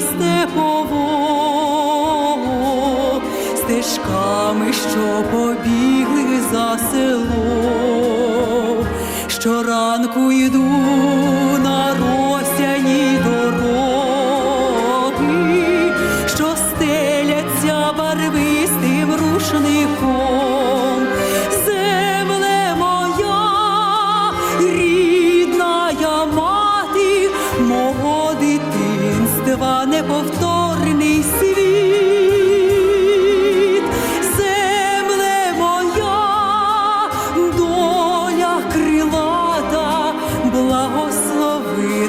степового, стежками, що побігли за село, щоранку йду на росяні дороги, що стеляться барвистим рушником.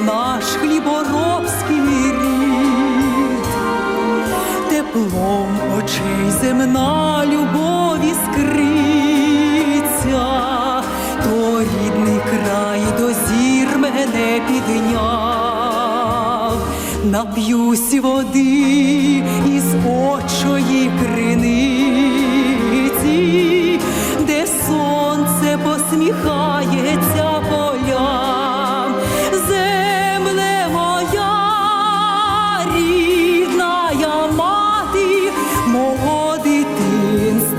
Наш хліборобський рід. Теплом очей земна любові скриться, то рідний край до зір мене підняв, нап'юсь води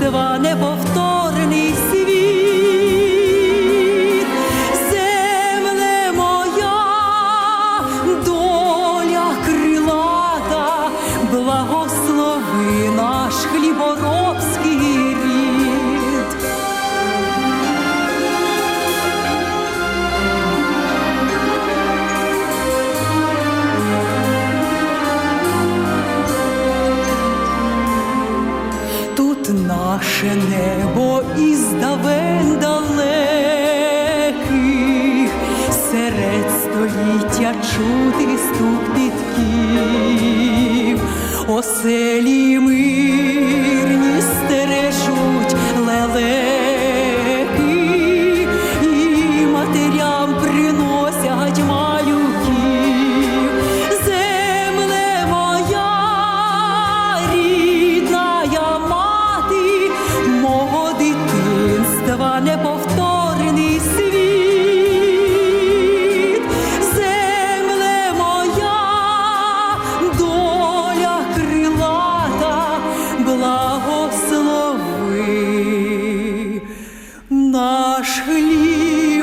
дитинства неповторний світ, земле моя, доля крилата, благослови наш хліборобський рід. Тут наше небо із давен далеких, серед століття чути стук підків, оселі мирні наш хліб.